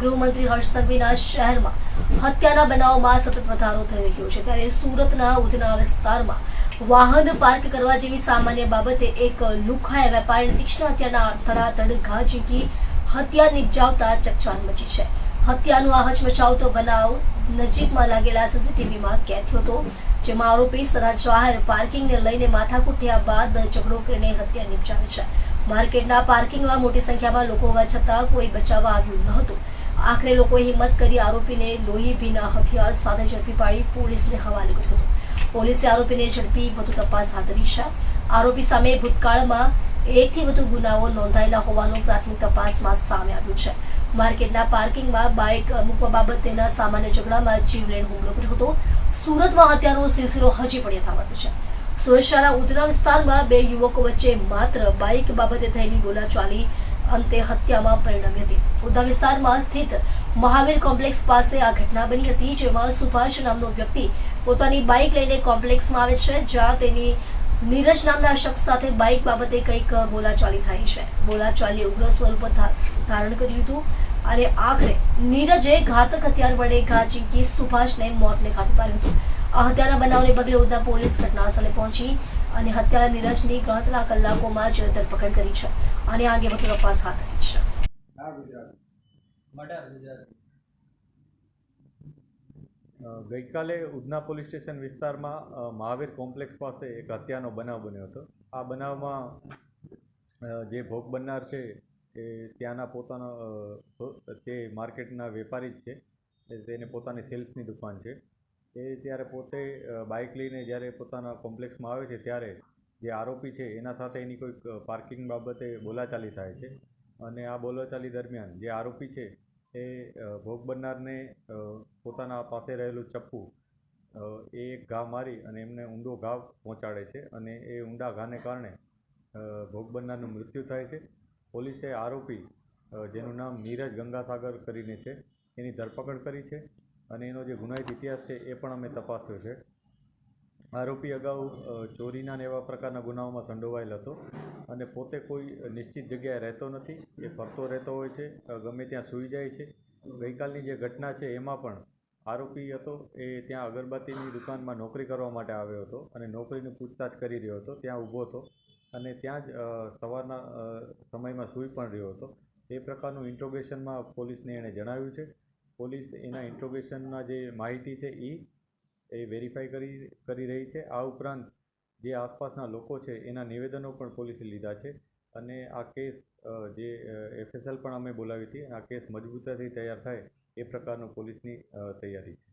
ગૃહમંત્રી હર્ષ સંઘવીના શહેરમાં હત્યાના બનાવમાં સતત વધારો થઈ રહ્યો છે. ત્યારે સુરતના ઉધના વિસ્તારમાં વાહન પાર્ક કરવા જેવી સામાન્ય બાબતે એક લુખાયા વેપારીને તીક્ષ્ણ હત્યાના ધડાધડ ઘા ઝીંકી હત્યા નિપજાવતા ચકચાર મચી છે. હત્યાનો આ હચમચાવતો બનાવ નજીકમાં લાગેલા સીસીટીવીમાં કેદ થયો હતો, જેમાં આરોપી સરા જાહેર પાર્કિંગને લઈને માથાકૂટ થયા બાદ ઝઘડો કરીને હત્યા નિપજાવી છે. માર્કેટના પાર્કિંગમાં મોટી સંખ્યામાં લોકો હોવા છતાં કોઈ બચાવવા આવ્યું ન હતું. આખરે લોકોએ હિંમત કરી આરોપીને લોહી ભીના હથિયાર સાથે ઝડપી પાડી પોલીસને હવાલે કર્યો હતો. પોલીસે આરોપીને ઝડપી વધુ તપાસ હાથ ધરી છે. આરોપી સામે ભૂતકાળમાં એકથી વધુ ગુનાઓ નોંધાયેલા હોવાનું પ્રાથમિક તપાસમાં સામે આવ્યું છે. માર્કેટના પાર્કિંગમાં બાઇક મૂકવા બાબતેના સામાન્ય ઝઘડામાં જીવલેણ હુમલો કર્યો હતો. સુરતમાં હત્યાનો સિલસિલો હજી પણ યથાવત છે. સુરત શહેરના ઉત્તરા વિસ્તારમાં બે યુવકો વચ્ચે માત્ર બાઇક બાબતે થયેલી બોલાચાલી અંતે હત્યામાં પરિણમી હતી. ઉધના વિસ્તારમાં સ્થિત મહાવીર કોમ્પ્લેક્સ પાસે આ ઘટના બની હતી, જેમાં સુભાષ નામનો વ્યક્તિ પોતાની બાઇક લઈને કોમ્પ્લેક્સમાં આવે છે, જ્યાં તેની નીરજ નામના શખ્સ સાથે બાઇક બાબતે કંઈક બોલાચાલી થાય છે. બોલાચાલી ઉગ્ર સ્વરૂપ ધારણ કર્યું હતું અને આખરે નીરજે ઘાતક હથિયાર વડે ઘા ચીંકી સુભાષને મોતને ઘાટ ઉતાર્યું હતું. હત્યાના બનાવને પગલે ઉધના પોલીસ ઘટનાસ્થળે પહોંચી અને હત્યાના નીરજની ગણતરીના કલાકોમાં જ ધરપકડ કરી છે અને આ અંગે વધુ તપાસ હાથ ધરી છે. ગઈકાલે ઉધના પોલીસ સ્ટેશન વિસ્તારમાં મહાવીર કોમ્પ્લેક્સ પાસે એક હત્યાનો બનાવ બન્યો હતો. આ બનાવમાં જે ભોગ બનનાર છે એ ત્યાંના પોતાનો તે માર્કેટના વેપારી જ છે. તેને પોતાની સેલ્સની દુકાન છે. એ ત્યારે પોતે બાઇક લઈને જ્યારે પોતાના કોમ્પ્લેક્સમાં આવે છે ત્યારે જે આરોપી છે એના સાથે એની કોઈક પાર્કિંગ બાબતે બોલાચાલી થાય છે. અને આ બોલાચાલી દરમિયાન જે આરોપી છે એ ભોગ બનનારને પોતાના પાસે રહેલું ચપ્પુ એ એક ઘા મારી અને એમને ઊંડો ઘા પહોંચાડે છે અને એ ઊંડા ઘાને કારણે ભોગ બનનારનું મૃત્યુ થાય છે. પોલીસે આરોપી જેનું નામ નીરજ ગંગાસાગર કરીને છે, એની ધરપકડ કરી છે. અને એનો જે ગુનાહિત ઇતિહાસ છે એ પણ અમે તપાસ્યો છે. આરોપી અગાઉ ચોરીના ને એવા પ્રકારના ગુનાઓમાં સંડોવાયેલ હતો અને પોતે કોઈ નિશ્ચિત જગ્યાએ રહેતો નથી. એ ફરતો રહેતો હોય છે ગમે ત્યાં સૂઈ જાય છે. ગઈકાલની જે ઘટના છે એમાં પણ આરોપી હતો, એ ત્યાં અગરબત્તીની દુકાનમાં નોકરી કરવા માટે આવ્યો હતો અને નોકરીની પૂછતાછ કરી રહ્યો હતો, ત્યાં ઊભો હતો અને ત્યાં જ સવારના સમયમાં સૂઈ પણ રહ્યો હતો. એ પ્રકારનું ઇન્ટ્રોગેશનમાં પોલીસને એણે જણાવ્યું છે. પોલીસ એના ઇન્ટ્રોગેશનના જે માહિતી છે એ એ વેરીફાઈ કરી કરી રહી છે. આ ઉપરાંત જે આસપાસના લોકો છે, એના નિવેદનો પણ પોલીસે લીધા છે અને આ કેસ જે એફએસએલ પણ અમે બોલાવી હતી, આ કેસ મજબૂતાથી તૈયાર થાય એ પ્રકારનો પોલીસની તૈયારી છે.